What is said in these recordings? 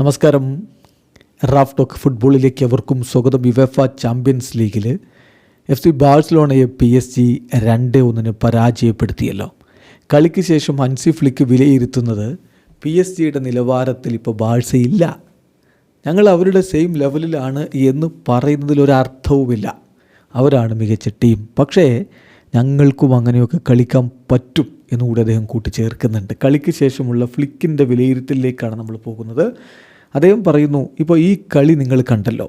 നമസ്കാരം. Raf talk ഫുട്ബോളിലേക്ക് അവർക്കും സ്വാഗതം. യുവഫ ചാമ്പ്യൻസ് ലീഗിൽ എഫ് സി ബാഴ്സലോണയെ പി എസ് ജി രണ്ട് ഒന്നിന് പരാജയപ്പെടുത്തിയല്ലോ. കളിക്ക് ശേഷം ഹൻസി ഫ്ലിക്ക് വിലയിരുത്തുന്നത് പി എസ് ജിയുടെ നിലവാരത്തിൽ ഇപ്പോൾ ബാഴ്സയില്ല. ഞങ്ങൾ അവരുടെ സെയിം ലെവലിലാണ് എന്ന് പറയുന്നതിലൊരർത്ഥവുമില്ല. അവരാണ് മികച്ച ടീം പക്ഷേ ഞങ്ങൾക്കും അങ്ങനെയൊക്കെ കളിക്കാൻ പറ്റും എന്നുകൂടി അദ്ദേഹം കൂട്ടിച്ചേർക്കുന്നുണ്ട്. കളിക്ക് ശേഷമുള്ള ഫ്ലിക്കിന്റെ വിലയിരുത്തലിലേക്കാണ് നമ്മൾ പോകുന്നത്. അദ്ദേഹം പറയുന്നു ഇപ്പോൾ ഈ കളി നിങ്ങൾ കണ്ടല്ലോ.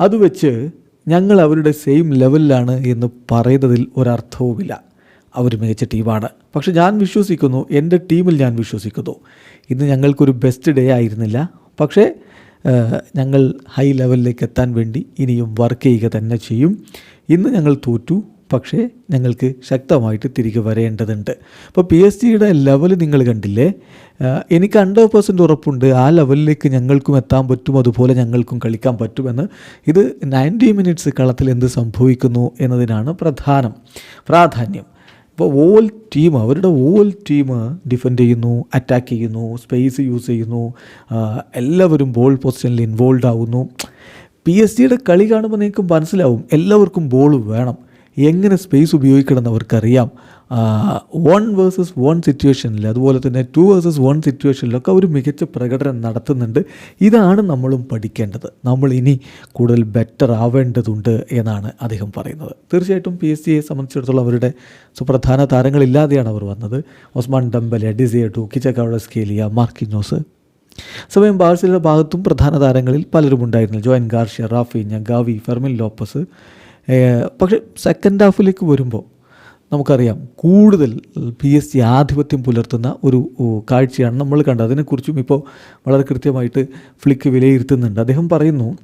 അത് വെച്ച് ഞങ്ങൾ അവരുടെ സെയിം ലെവലിലാണ് എന്ന് പറയുന്നതിൽ ഒരർത്ഥവുമില്ല. അവർ മികച്ച ടീമാണ് പക്ഷെ ഞാൻ വിശ്വസിക്കുന്നു എന്റെ ടീമിൽ ഞാൻ വിശ്വസിക്കുന്നു. ഇന്ന് ഞങ്ങൾക്കൊരു ബെസ്റ്റ് ഡേ ആയിരുന്നില്ല. പക്ഷേ ഞങ്ങൾ ഹൈ ലെവലിലേക്ക് എത്താൻ വേണ്ടി ഇനിയും വർക്ക് ചെയ്യുക തന്നെ ചെയ്യും. ഇന്ന് ഞങ്ങൾ തോറ്റു. പക്ഷേ ഞങ്ങൾക്ക് ശക്തമായിട്ട് തിരികെ വരേണ്ടതുണ്ട്. അപ്പോൾ പി എസ് ജിയുടെ ലെവൽ നിങ്ങൾ കണ്ടില്ലേ? എനിക്ക് ഹൺഡ്രഡ് പെർസെന്റ് ഉറപ്പുണ്ട്. ആ ലെവലിലേക്ക് ഞങ്ങൾക്കും എത്താൻ പറ്റും അതുപോലെ ഞങ്ങൾക്കും കളിക്കാൻ പറ്റുമെന്ന് ഇത് നയന്റി മിനിറ്റ്സ് കളത്തിൽ എന്ത് സംഭവിക്കുന്നു എന്നതിനാണ് പ്രധാനം പ്രാധാന്യം. ഇപ്പോൾ ഓൾ ടീം അവരുടെ ഓൾ ടീം ഡിഫെൻഡ് ചെയ്യുന്നു അറ്റാക്ക് ചെയ്യുന്നു സ്പേസ് യൂസ് ചെയ്യുന്നു എല്ലാവരും ബോൾ പൊസിഷനിൽ ഇൻവോൾവ് ആവുന്നു. പി എസ് ജിയുടെ കളി കാണുമ്പോൾ നിങ്ങൾക്ക് മനസ്സിലാവും എല്ലാവർക്കും ബോൾ വേണം. എങ്ങനെ സ്പേസ് ഉപയോഗിക്കണമെന്ന് അവർക്കറിയാം. വൺ വേഴ്സസ് വൺ സിറ്റുവേഷനിൽ അതുപോലെ തന്നെ ടു വേഴ്സസ് വൺ സിറ്റുവേഷനിലൊക്കെ അവർ മികച്ച പ്രകടനം നടത്തുന്നുണ്ട്. ഇതാണ് നമ്മളും പഠിക്കേണ്ടത്. നമ്മൾ ഇനി കൂടുതൽ ബെറ്റർ ആവേണ്ടതുണ്ട് എന്നാണ് അദ്ദേഹം പറയുന്നത്. തീർച്ചയായിട്ടും പി എസ് സിയെ സംബന്ധിച്ചിടത്തോളം അവരുടെ സുപ്രധാന താരങ്ങളില്ലാതെയാണ് അവർ വന്നത്. ഒസ്മാൻ ഡംബലെ ഡിസിയഡു കിച്ചക്കവളസ്കേലിയ മാർക്കിനോസ് സമയം ബാഴ്സയുടെ ഭാഗത്തും പ്രധാന താരങ്ങളിൽ പലരും ഉണ്ടായിരുന്നു Joan Garcia Raphinha Gavi Fermin Lopez പക്ഷേ സെക്കൻഡ് ഹാഫിലേക്ക് വരുമ്പോൾ നമുക്കറിയാം കൂടുതൽ പി എസ് ജി ആധിപത്യം പുലർത്തുന്ന ഒരു കാഴ്ചയാണ് നമ്മൾ കണ്ടത്. അതിനെക്കുറിച്ചും ഇപ്പോൾ വളരെ കൃത്യമായിട്ട് ഫ്ലിക്ക് വിലയിരുത്തുന്നുണ്ട്. അദ്ദേഹം പറയുന്നു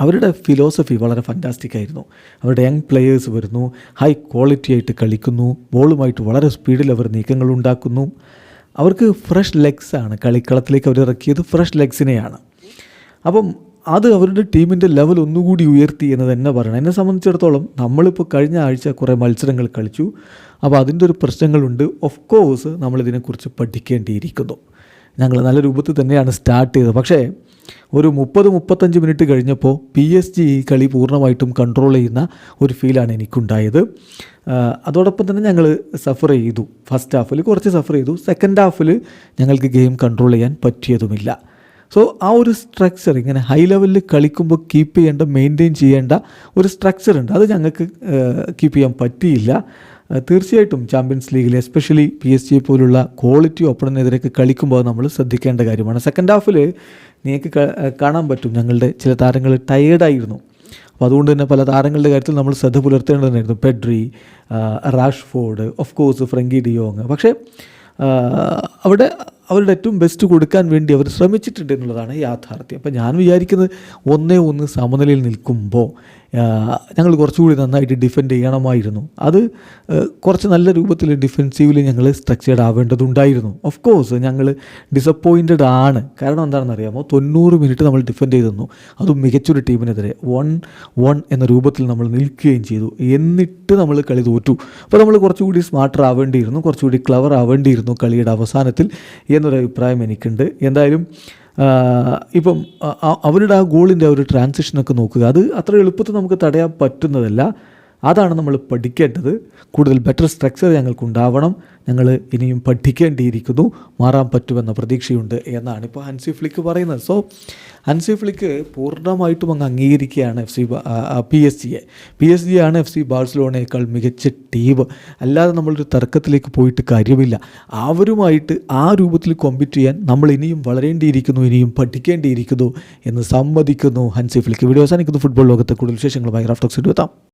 അവരുടെ ഫിലോസഫി വളരെ ഫന്റാസ്റ്റിക് ആയിരുന്നു. അവരുടെ യങ് പ്ലെയേഴ്സ് വരുന്നു ഹൈ ക്വാളിറ്റി ആയിട്ട് കളിക്കുന്നു ബോളുമായിട്ട് വളരെ സ്പീഡിൽ അവർ നീക്കങ്ങൾ ഉണ്ടാക്കുന്നു. അവർക്ക് ഫ്രഷ് ലെഗ്സ് ആണ് കളിക്കളത്തിലേക്ക് അവർ ഇറക്കിയത്. ഫ്രഷ് ലെഗ്സിനെയാണ് അപ്പം അത് അവരുടെ ടീമിന്റെ ലെവൽ ഒന്നുകൂടി ഉയർത്തി എന്ന് തന്നെ പറയണം. എന്നെ സംബന്ധിച്ചിടത്തോളം നമ്മളിപ്പോൾ കഴിഞ്ഞ ആഴ്ച കുറേ മത്സരങ്ങൾ കളിച്ചു. അപ്പോൾ അതിന്റെ ഒരു പ്രശ്നങ്ങളുണ്ട്. ഓഫ് കോഴ്സ് നമ്മളിതിനെക്കുറിച്ച് പഠിക്കേണ്ടിയിരിക്കുന്നു. ഞങ്ങൾ നല്ല രൂപത്തിൽ തന്നെയാണ് സ്റ്റാർട്ട് ചെയ്തത്. പക്ഷേ ഒരു മുപ്പത് മുപ്പത്തഞ്ച് മിനിറ്റ് കഴിഞ്ഞപ്പോൾ പി എസ് ജി ഈ കളി പൂർണമായിട്ടും കൺട്രോൾ ചെയ്യുന്ന ഒരു ഫീലാണ് എനിക്കുണ്ടായത്. അതോടൊപ്പം തന്നെ ഞങ്ങൾ സഫർ ചെയ്തു. ഫസ്റ്റ് ഹാഫിൽ കുറച്ച് സഫർ ചെയ്തു. സെക്കൻഡ് ഹാഫിൽ ഞങ്ങൾക്ക് ഗെയിം കൺട്രോൾ ചെയ്യാൻ പറ്റിയതുമില്ല. സോ ആ ഒരു സ്ട്രക്ചർ ഇങ്ങനെ ഹൈ ലെവലിൽ കളിക്കുമ്പോൾ കീപ്പ് ചെയ്യേണ്ട മെയിന്റെയിൻ ചെയ്യേണ്ട ഒരു സ്ട്രക്ചർ ഉണ്ട്. അത് ഞങ്ങൾക്ക് കീപ്പ് ചെയ്യാൻ പറ്റിയില്ല. തീർച്ചയായിട്ടും ചാമ്പ്യൻസ് ലീഗിൽ എസ്പെഷ്യലി പി എസ് ജി പോലുള്ള ക്വാളിറ്റി ഓപ്പണിനെതിരെയൊക്കെ കളിക്കുമ്പോൾ നമ്മൾ ശ്രദ്ധിക്കേണ്ട കാര്യമാണ്. സെക്കൻഡ് ഹാഫിൽ നിങ്ങൾക്ക് കാണാൻ പറ്റും ഞങ്ങളുടെ ചില താരങ്ങൾ ടയേർഡായിരുന്നു അപ്പോൾ അതുകൊണ്ട് തന്നെ പല താരങ്ങളുടെ കാര്യത്തിൽ നമ്മൾ ശ്രദ്ധ പുലർത്തേണ്ടതായിരുന്നു Pedri Rashford of course Frenkie de Jong പക്ഷേ അവിടെ അവരുടെ ഏറ്റവും ബെസ്റ്റ് കൊടുക്കാൻ വേണ്ടി അവർ ശ്രമിച്ചിട്ടുണ്ട് എന്നുള്ളതാണ് യാഥാർത്ഥ്യം. അപ്പം ഞാൻ വിചാരിക്കുന്നത് ഒന്നേ ഒന്ന് സമനിലയിൽ നിൽക്കുമ്പോൾ ഞങ്ങൾ കുറച്ചുകൂടി നന്നായിട്ട് ഡിഫെൻഡ് ചെയ്യണമായിരുന്നു. അത് കുറച്ച് നല്ല രൂപത്തിൽ ഡിഫെൻസീവിൽ ഞങ്ങൾ സ്ട്രക്ചേർഡ് ആവേണ്ടതുണ്ടായിരുന്നു. ഓഫ് കോഴ്സ് ഞങ്ങൾ ഡിസപ്പോയിന്റഡ് ആണ്. കാരണം എന്താണെന്ന് അറിയാമോ തൊണ്ണൂറ് മിനിറ്റ് നമ്മൾ ഡിഫെൻഡ് ചെയ്തിരുന്നു അതും മികച്ചൊരു ടീമിനെതിരെ വൺ വൺ എന്ന രൂപത്തിൽ നമ്മൾ നിൽക്കുകയും ചെയ്തു. എന്നിട്ട് നമ്മൾ കളി തോറ്റു. അപ്പോൾ നമ്മൾ കുറച്ചുകൂടി സ്മാർട്ടർ ആവേണ്ടിയിരുന്നു. കുറച്ചുകൂടി ക്ലവർ ആവേണ്ടിയിരുന്നു കളിയുടെ അവസാനത്തിൽ. എന്നൊരു അഭിപ്രായം എനിക്കുണ്ട്. എന്തായാലും ഇപ്പം അവരുടെ ആ ഗോളിന്റെ ഒരു ട്രാൻസിഷനൊക്കെ നോക്കുക. അത് അത്ര എളുപ്പത്തിൽ നമുക്ക് തടയാൻ പറ്റുന്നതല്ല. അതാണ് നമ്മൾ പഠിക്കേണ്ടത്. കൂടുതൽ ബെറ്റർ സ്ട്രക്ചർ ഞങ്ങൾക്ക് ഉണ്ടാവണം ഞങ്ങൾ ഇനിയും പഠിക്കേണ്ടിയിരിക്കുന്നു. മാറാൻ പറ്റുമെന്ന പ്രതീക്ഷയുണ്ട് എന്നാണ് ഇപ്പോൾ ഹൻസി ഫ്ലിക്ക് പറയുന്നത്. സോ ഹൻസി ഫ്ലിക്ക് പൂർണമായിട്ടും അങ്ങ് അംഗീകരിക്കുകയാണ് എഫ് സി പി എസ് സിയെ പി എസ് ജി ആണ് എഫ് സി ബാഴ്സലോണയേക്കാൾ മികച്ച ടീം അല്ലാതെ നമ്മളൊരു തർക്കത്തിലേക്ക് പോയിട്ട് കാര്യമില്ല. അവരുമായിട്ട് ആ രൂപത്തിൽ കോമ്പീറ്റ് ചെയ്യാൻ നമ്മൾ ഇനിയും വളരേണ്ടിയിരിക്കുന്നു ഇനിയും പഠിക്കേണ്ടിയിരിക്കുന്നു എന്ന് സമ്മതിക്കുന്നു ഹൻസി ഫ്ലിക്ക്. വീഡിയോ അവസാനിക്കുന്നു. ഫുട്ബോൾ ലോകത്തെ കൂടുതൽ വിശേഷങ്ങളുമായി റാഫ്റ്റോക്സ് എത്താം.